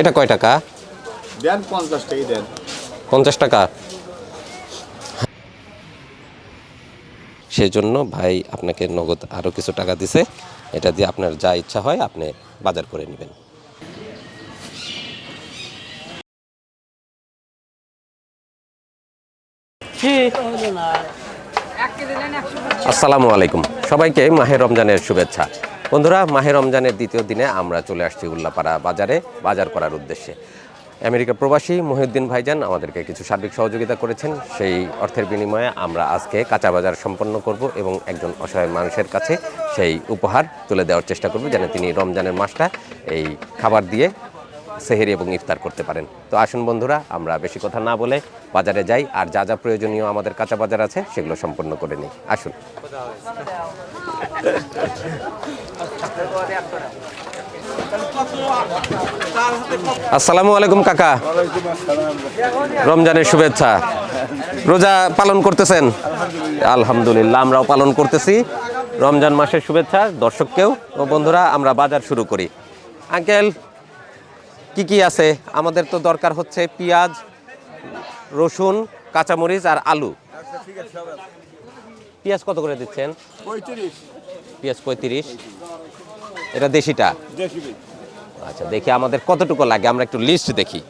এটা কয় টাকা? দেন পঞ্চাশ টাকা দেন। পঞ্চাশ টাকা? সেই জন্য ভাই আপনাকে নগদ আরও কিছু টাকা দিছে। এটা দিয়ে আপনার যা ইচ্ছা হয় আপনি বাজার করে নেবেন। আসসালামু আলাইকুম। সবাইকে মাহে রমজানের শুভেচ্ছা। বন্ধুরা, মাহে রমজানের দ্বিতীয় দিনে আমরা চলে আসছি উল্লাপাড়া বাজারে, বাজার করার উদ্দেশ্যে। আমেরিকা প্রবাসী মহিউদ্দিন ভাইজান আমাদেরকে কিছু সার্বিক সহযোগিতা করেছেন। সেই অর্থের বিনিময়ে আমরা আজকে কাঁচা বাজার সম্পন্ন করব এবং একজন অসহায় মানুষের কাছে সেই উপহার তুলে দেওয়ার চেষ্টা করব, যেন তিনি রমজানের মাসটা এই খাবার দিয়ে সেহেরি এবং ইফতার করতে পারেন। তো আসুন বন্ধুরা, আমরা বেশি কথা না বলে বাজারে যাই, আর যা যা প্রয়োজনীয় আমাদের কাঁচা বাজার আছে, সেগুলো সম্পন্ন করে নিই। আসুন। আসসালামু আলাইকুম কাকা। রমজানের শুভেচ্ছা। রোজা পালন করতেছেন? আলহামদুলিল্লাহ, আমরাও পালন করতেছি। রমজান মাসের শুভেচ্ছা, দর্শককেও। ও বন্ধুরা, আমরা বাজার শুরু করি। আঙ্কেল কি কি আছে? আমাদের তো দরকার হচ্ছে পেঁয়াজ রসুন কাঁচামরিচ আর আলু। পেঁয়াজ কত করে দিচ্ছেন? পেঁয়াজ পঁয়ত্রিশ। এটা দেশিটা? আচ্ছা দেখি আমাদের কতটুকু লাগে আমরা একটু লিস্ট দেখি।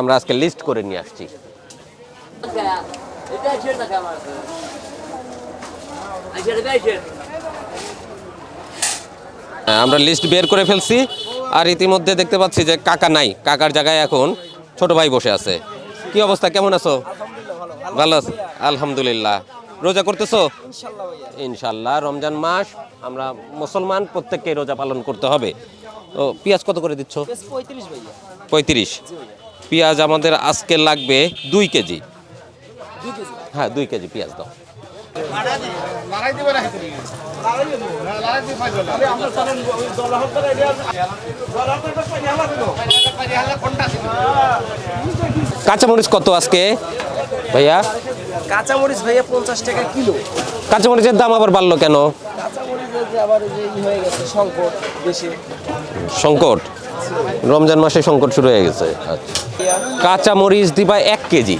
আমরা আজকে লিস্ট করে নিয়ে আসছি। আমরা লিস্ট বের করে ফেলছি। আর ইতিমধ্যে দেখতে পাচ্ছি যে কাকা নাই কাকার জায়গায় এখন ছোট ভাই বসে আছে। কি অবস্থা? কেমন আছো? ভালো আছো। আলহামদুলিল্লাহ। রোজা করতেছো? ইনশাল্লাহ রমজান মাস আমরা মুসলমান প্রত্যেককে রোজা পালন করতে হবে। তো পেঁয়াজ কত করে দিচ্ছ? পঁয়ত্রিশ পেঁয়াজ আমাদের আজকে লাগবে দুই কেজি। দুই কেজি? হ্যাঁ দুই কেজি পেঁয়াজ দাও। কাঁচামরিচ কত আজকে ভাইয়া? কাঁচামরিচ ভাইয়া পঞ্চাশ টাকা কিলো। কাঁচামরিচের দাম আবার বাড়লো কেন? সংকট রমজান মাসে সংকট শুরু হয়ে গেছে। কাঁচামরিচ দিবা এক কেজি।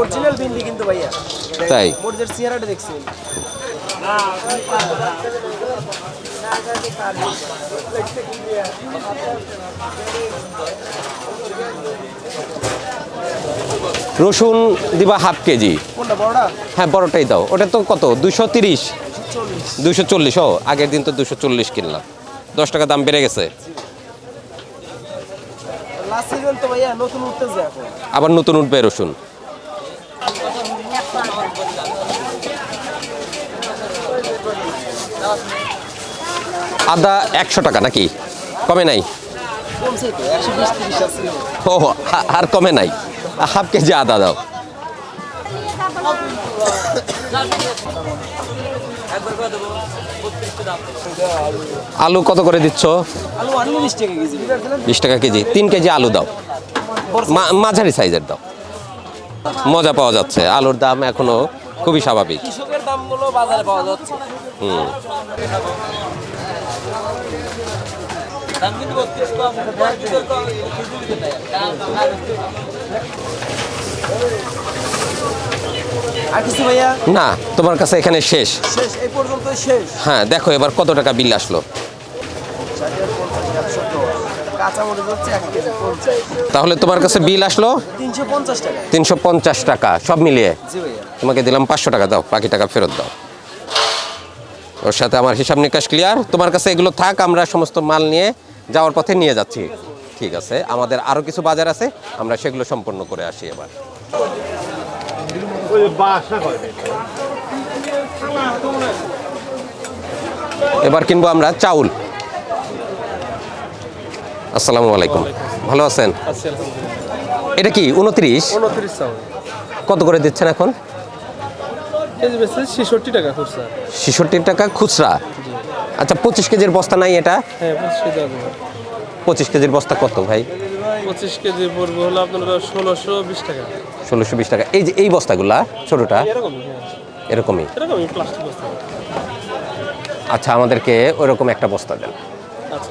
অরিজিনাল ভিন্ডি কিন্তু ভাইয়া। তাই? মরিচের চেহারাটা দেখছেন। রসুন দিবা হাফ কেজি। হ্যাঁ বড়টাই দাও। ওটা তো কত? দুশো তিরিশ? দুশো চল্লিশ ও আগের দিন তো দুশো চল্লিশ কিনলাম। দশ টাকা দাম বেড়ে গেছে। আবার নতুন উঠবে রসুন। আদা একশো টাকা নাকি? কমে নাই? ও আর কমে নাই। হাফ কেজি আদা দাও। আলু কত করে দিচ্ছ? বিশ টাকা কেজি। তিন কেজি আলু দাও। মাঝারি সাইজের দাও। মজা পাওয়া যাচ্ছে। আলুর দাম এখনও খুবই স্বাভাবিক। কৃষকের দামগুলো বাজারে পাওয়া যাচ্ছে। হুম। না তোমার কাছে এখানে শেষ। হ্যাঁ দেখো এবার কত টাকা বিল আসলো। তাহলে তোমার কাছে বিল আসলো? তিনশো পঞ্চাশ টাকা। তিনশো পঞ্চাশ টাকা সব মিলিয়ে? তোমাকে দিলাম পাঁচশো টাকা দাও বাকি টাকা ফেরত দাও। ওর সাথে আমার হিসাব নিকাশ ক্লিয়ার তোমার কাছে এগুলো থাক আমরা সমস্ত মাল নিয়ে যাওয়ার পথে নিয়ে যাচ্ছি। ঠিক আছে আমাদের আরও কিছু বাজার আছে আমরা সেগুলো সম্পন্ন করে আসি এবার। এবার কিনবো আমরা চাউল। আসসালামু আলাইকুম। ভালো আছেন? এটা কি উনত্রিশ? কত করে দিচ্ছেন এখন? ছেষট্টি টাকা খুচরা। ছেষট্টি টাকা খুচরা? আচ্ছা পঁচিশ কেজির বস্তা নাই এটা? হ্যাঁ পঁচিশ কেজির বস্তা কত ভাই? পঁচিশ কেজি পড়বে হলো আপনার ষোলোশো বিশ টাকা। ষোলোশো বিশ টাকা। এই যে এই বস্তাগুলা ছোটোটা? হ্যাঁ। এরকমই? এরকমই প্লাস্টিক বস্তা। আচ্ছা আমাদেরকে ওইরকম একটা বস্তা দেন। আচ্ছা।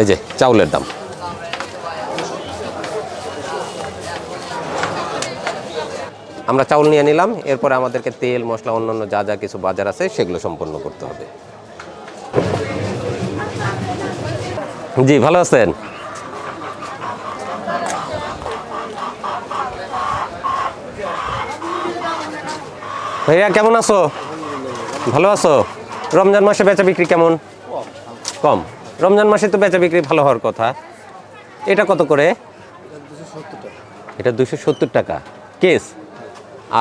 এই যে, চাউলের দাম। আমরা চাউল নিয়ে নিলাম, এরপরে আমাদেরকে তেল, মশলা, অন্যান্য যা যা কিছু বাজার আছে, সেগুলো সম্পন্ন করতে হবে। জি, ভালো আছেন? ভাইয়া, কেমন আছো? ভালো আছো? রমজান মাসে বেচা বিক্রি কেমন? কম। রমজান মাসে তো বেচা বিক্রি ভালো হওয়ার কথা। এটা কত করে? এটা দুশো সত্তর টাকা। কেস?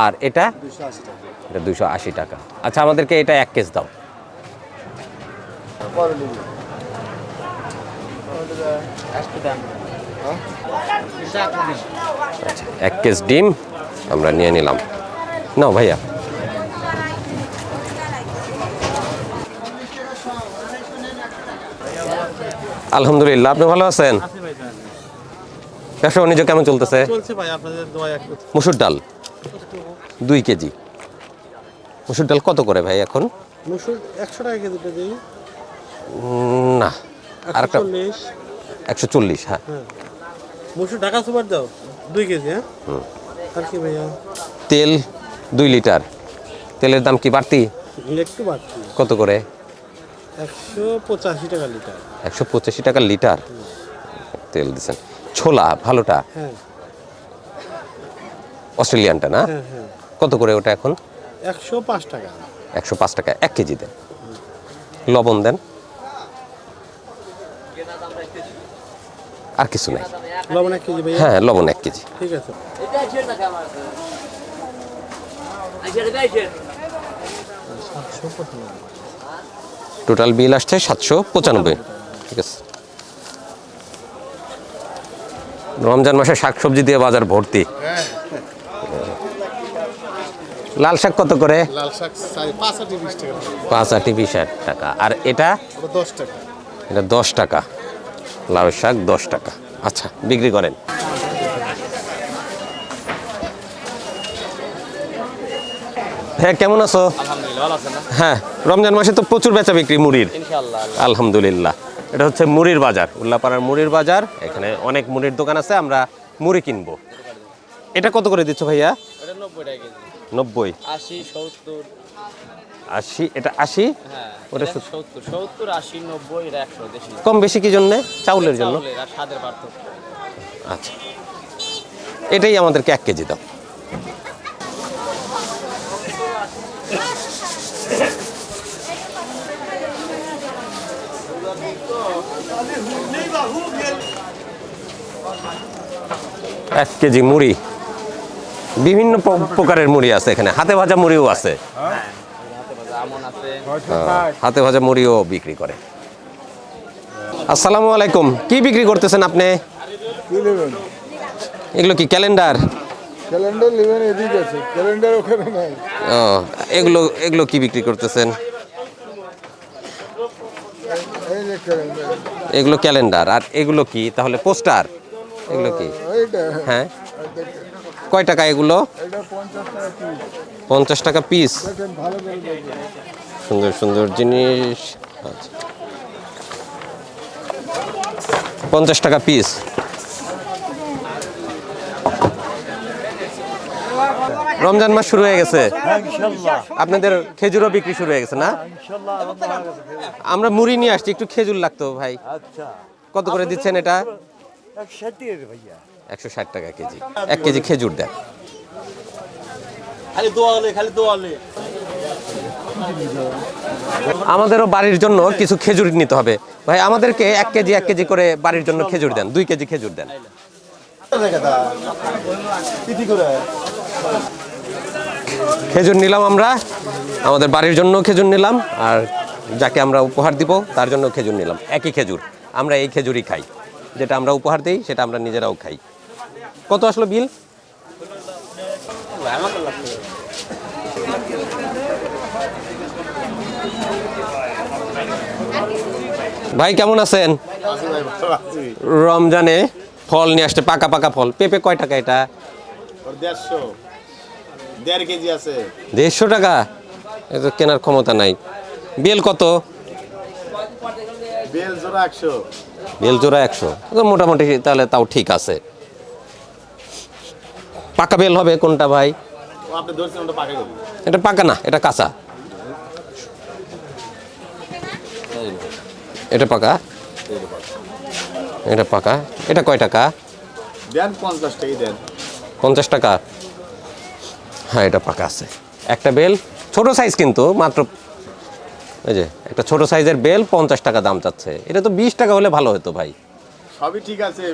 আর এটা? এটা দুশো আশি টাকা। আচ্ছা আমাদেরকে এটা এক কেস দাও। আচ্ছা এক কেস ডিম আমরা নিয়ে নিলাম। নাও ভাইয়া। আলহামদুলিল্লাহ আপনি ভালো আছেন? ব্যবসা বাণিজ্য কেমন চলতেছে? মুসুর ডাল? দুই কেজি। মুসুর ডাল কত করে ভাই এখন? মুসুর একশো টাকা কেজিটা দিই না। আর একটা একশো চল্লিশ হ্যাঁ। মুসুর ঢাকা সুপার দাও দুই কেজি হ্যাঁ? আর কি ভাইয়া? তেল দুই লিটার। তেলের দাম কি বাড়তি? একটু বাড়তি। কত করে? একশো পঁচাশি টাকা লিটার। একশো পঁচাশি টাকা লিটার? তেল দিচ্ছেন ছোলা ভালোটা? হ্যাঁ। অস্ট্রেলিয়ানটা না? হ্যাঁ হ্যাঁ। কত করে ওটা এখন? একশো পাঁচ টাকা। একশো পাঁচ টাকা এক কেজি দেন। লবণ দেন। আর কিছু নাই। লবণ এক কেজি হ্যাঁ লবণ এক কেজি। ঠিক আছে। সাতশো পঁচানব্বই। টোটাল বিল আসছে সাতশো পঁচানব্বই। ঠিক আছে। রমজান মাসে শাকসবজি দিয়ে বাজার ভর্তি। লাল শাক কত করে? লাল পাঁচ আটি বিশ টাকা। আর এটা? দশ টাকা। এটা দশ টাকা। লাউ শাক দশ টাকা। আচ্ছা বিক্রি করেন। হ্যাঁ কেমন আছো? হ্যাঁ রমজান মাসে তো প্রচুর বেচা বিক্রি মুড়ির। আলহামদুলিল্লাহ। এটা হচ্ছে মুড়ির বাজার উল্লাপাড়ার মুড়ির বাজার। এখানে অনেক মুড়ির দোকান আছে আমরা মুড়ি কিনবো। এটা কত করে দিচ্ছ ভাইয়া? নব্বই আশি সত্তর। আশি এটা আশি? হ্যাঁ ওটা সত্তর। সত্তর আশি নব্বই একশো কম বেশি কি জন্যে? চাউলের জন্য? আচ্ছা। এটাই আমাদেরকে এক কেজি দাও। এক কেজি মুড়ি। বিভিন্ন প্রকারের মুড়ি আছে এখানে। হাতে ভাজা মুড়িও আছে। হ্যাঁ, হাতে ভাজা মুড়িও বিক্রি করে। আসসালামু আলাইকুম। কি বিক্রি করতেছেন আপনি? এগুলো কি ক্যালেন্ডার? ক্যালেন্ডার নেবেন এদিকে আছে ক্যালেন্ডার ওখানে নাই। ও এগুলো এগুলো কি বিক্রি করতেছেন? এগুলো ক্যালেন্ডার আর এগুলো কি? তাহলে পোস্টার এগুলো কি? হ্যাঁ। কয় টাকা এগুলো? পঞ্চাশ টাকা পিস সুন্দর সুন্দর জিনিস। আচ্ছা। পঞ্চাশ টাকা পিস রমজান মাস শুরু হয়ে গেছে। আপনাদের খেজুরও বিক্রি শুরু হয়ে গেছে না? আমরা মুড়ি নিয়ে আসছি একটু খেজুর লাগতো ভাই। কত করে দিচ্ছেন এটা? একশো ষাট টাকা কেজি। এক কেজি খেজুর দেন। আমাদেরও বাড়ির জন্য কিছু খেজুর নিতে হবে। ভাই আমাদেরকে এক কেজি এক কেজি করে বাড়ির জন্য খেজুর দেন। দুই কেজি খেজুর দেন। খেজুর নিলাম আমরা। আমাদের বাড়ির জন্য খেজুর নিলাম, আর যাকে আমরা উপহার দিব, তার জন্য খেজুর নিলাম। একই খেজুর, আমরা এই খেজুরই খাই। যেটা আমরা উপহার দিই, সেটা আমরা নিজেরাও খাই। কত আসলো বিল? ভাই, কেমন আছেন? রমজানে ফল নিয়ে আসছে, পাকা পাকা ফল। পেঁপে কয় টাকা এটা? দেড় কেজি আছে। দেড়শো টাকা? এটা কেনার ক্ষমতা নাই। বেল কত? বেল জোড়া একশো। বেল জোড়া একশো। তো মোটামুটি তাহলে তাও ঠিক আছে। পাকা বেল হবে কোনটা ভাই? এটা পাকা না এটা কাঁচা। এটা পাকা? এটা পাকা। এটা কয় টাকা? দেন পঞ্চাশ টাকা দেন। পঞ্চাশ টাকা। হ্যাঁ এটা পাকা আছে। একটা বেল ছোট সাইজ কিন্তু মাত্র এই যে একটা ছোট সাইজের বেল পঞ্চাশ টাকা দাম চাচ্ছে। এটা তো বিশ টাকা হলে ভালো হতো ভাই। সবই ঠিক আছে।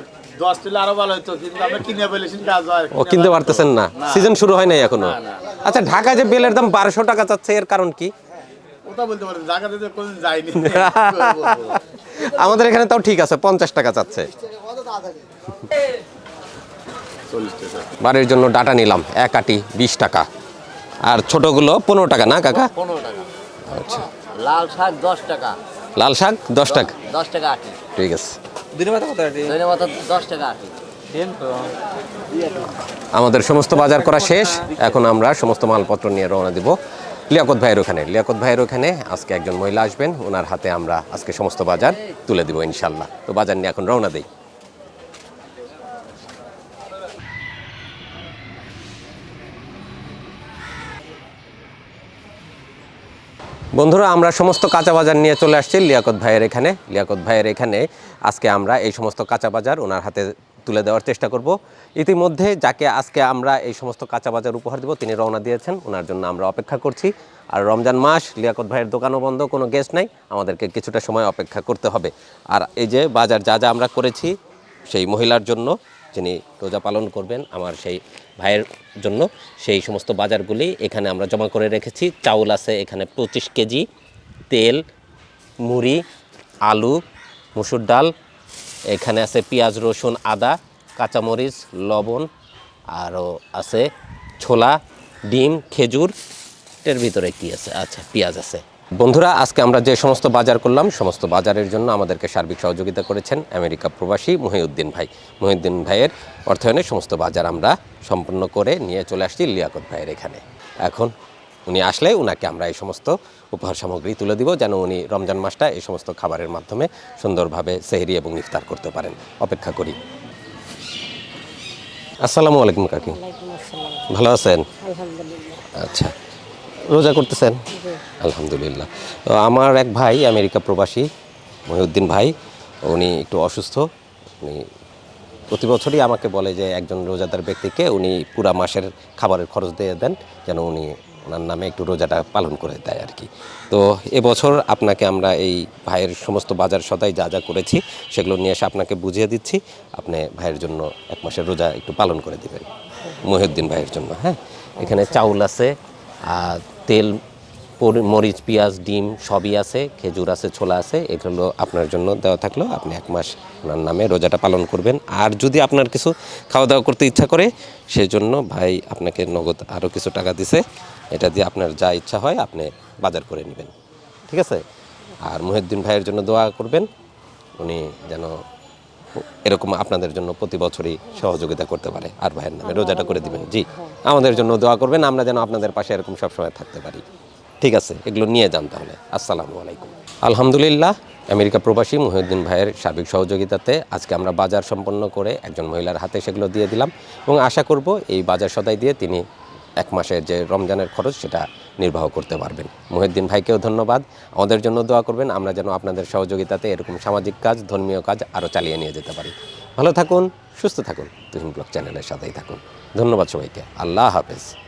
দশ তুলে আরও ভালো হতো কিন্তু আমরা কিনে বলেছেন কাজ হয়। ও কিনতে পারতেছেন না? সিজন শুরু হয় নাই এখনও? আচ্ছা ঢাকায় যে বেলের দাম বারোশো টাকা চাচ্ছে এর কারণ কি? ওটা বলতে পারেন জায়গাতে তো কোনোদিন যায়নি। আমাদের এখানে তাও ঠিক আছে পঞ্চাশ টাকা চাচ্ছে। বাড়ির জন্য ডাটা নিলাম এক আটি বিশ টাকা। আর ছোটগুলো পনেরো টাকা না কাকা? পনেরো টাকা। আচ্ছা। লাল শাক দশ টাকা। লাল শাক দশ টাকা? দশ টাকা আটি। ঠিক আছে। দশ টাকা আটি। আমাদের সমস্ত বাজার করা শেষ। এখন আমরা সমস্ত মালপত্র নিয়ে রওনা দিব। লিয়াকত ভাইয়ের ওখানে। লিয়াকত ভাইয়ের ওখানে আজকে একজন মহিলা আসবেন। ওনার হাতে আমরা আজকে সমস্ত বাজার তুলে দিব ইনশাল্লাহ। তো বাজার নিয়ে এখন রওনা দিই। বন্ধুরা, আমরা সমস্ত কাঁচা বাজার নিয়ে চলে আসছি লিয়াকত ভাইয়ের এখানে। লিয়াকত ভাইয়ের এখানে আজকে আমরা এই সমস্ত কাঁচা বাজার ওনার হাতে তুলে দেওয়ার চেষ্টা করব। ইতিমধ্যে যাকে আজকে আমরা এই সমস্ত কাঁচা বাজার উপহার দেব, তিনি রওনা দিয়েছেন। ওনার জন্য আমরা অপেক্ষা করছি। আর রমজান মাস, লিয়াকত ভাইয়ের দোকানও বন্ধ, কোনো গেস্ট নাই। আমাদেরকে কিছুটা সময় অপেক্ষা করতে হবে। আর এই যে বাজার যা যা আমরা করেছি, সেই মহিলার জন্য যিনি রোজা পালন করবেন, আমার সেই ভাইয়ের জন্য সেই সমস্ত বাজারগুলি এখানে আমরা জমা করে রেখেছি। চাউল আছে এখানে পঁচিশ কেজি, তেল, মুড়ি, আলু, মুসুর ডাল, এখানে আছে পেঁয়াজ, রসুন, আদা, কাঁচামরিচ, লবণ, আরও আছে ছোলা, ডিম, খেজুর, এর ভিতরে কি আছে? আচ্ছা পেঁয়াজ আছে। বন্ধুরা আজকে আমরা যে সমস্ত বাজার করলাম সমস্ত বাজারের জন্য আমাদেরকে সার্বিক সহযোগিতা করেছেন আমেরিকা প্রবাসী মহিউদ্দিন ভাই। মহিউদ্দিন ভাইয়ের অর্থায়নে সমস্ত বাজার আমরা সম্পন্ন করে নিয়ে চলে আসছি লিয়াকত ভাইয়ের এখানে। এখন উনি আসলে উনাকে আমরা এই সমস্ত উপহার সামগ্রী তুলে দিব যেন উনি রমজান মাসটা এই সমস্ত খাবারের মাধ্যমে সুন্দরভাবে সেহরি এবং ইফতার করতে পারেন। অপেক্ষা করি। আসসালামু আলাইকুম কাকি। ভালো আছেন? আচ্ছা। রোজা করতেছেন? আলহামদুলিল্লাহ। তো আমার এক ভাই আমেরিকা প্রবাসী, মহিউদ্দিন ভাই, উনি একটু অসুস্থ। উনি প্রতি বছরই আমাকে বলে যে একজন রোজাদার ব্যক্তিকে উনি পুরা মাসের খাবারের খরচ দিয়ে দেন, যেন উনি ওনার নামে একটু রোজাটা পালন করে দেয় আর কি। তো এবছর আপনাকে আমরা এই ভাইয়ের সমস্ত বাজার সদাই যা যা করেছি, সেগুলো নিয়ে এসে আপনাকে বুঝিয়ে দিচ্ছি। আপনি ভাইয়ের জন্য এক মাসের রোজা একটু পালন করে দেবেন, মহিউদ্দিন ভাইয়ের জন্য হ্যাঁ? এখানে চাউল আছে, আর তেল মরিচ, পেঁয়াজ, ডিম সবই আছে, খেজুর আছে, ছোলা আছে, এগুলো আপনার জন্য দেওয়া থাকল। আপনি এক মাস ওনার নামে রোজাটা পালন করবেন। আর যদি আপনার কিছু খাওয়া দাওয়া করতে ইচ্ছা করে, সেজন্য ভাই আপনাকে নগদ আরও কিছু টাকা দিছে। এটা দিয়ে আপনার যা ইচ্ছা হয় আপনি বাজার করে নেবেন। ঠিক আছে? আর মহিউদ্দিন ভাইয়ের জন্য দোয়া করবেন। উনি যেন এরকম আপনাদের জন্য প্রতি বছরই সহযোগিতা করতে পারে আর ভাইয়ের নামে। রোজাটা করে দিবেন। জি, আমাদের জন্য দোয়া করবেন। আমরা যেন আপনাদের পাশে এরকম সবসময় থাকতে পারি। ঠিক আছে, এগুলো নিয়ে যান তাহলে। আসসালামু আলাইকুম। আলহামদুলিল্লাহ, আমেরিকা প্রবাসী মহিউদ্দিন ভাইয়ের সার্বিক সহযোগিতাতে আজকে আমরা বাজার সম্পন্ন করে একজন মহিলার হাতে সেগুলো দিয়ে দিলাম এবং আশা করব এই বাজার সদাই দিয়ে তিনি এক মাসের যে রমজানের খরচ, সেটা নির্বাহ করতে পারবেন। মহিউদ্দিন ভাইকেও ধন্যবাদ। আমাদের জন্য দোয়া করবেন, আমরা যেন আপনাদের সহযোগিতাতে এরকম সামাজিক কাজ, ধর্মীয় কাজ আরও চালিয়ে নিয়ে যেতে পারি। ভালো থাকুন, সুস্থ থাকুন। তুহিন ব্লগ চ্যানেলের সাথেই থাকুন। ধন্যবাদ সবাইকে। আল্লাহ হাফেজ।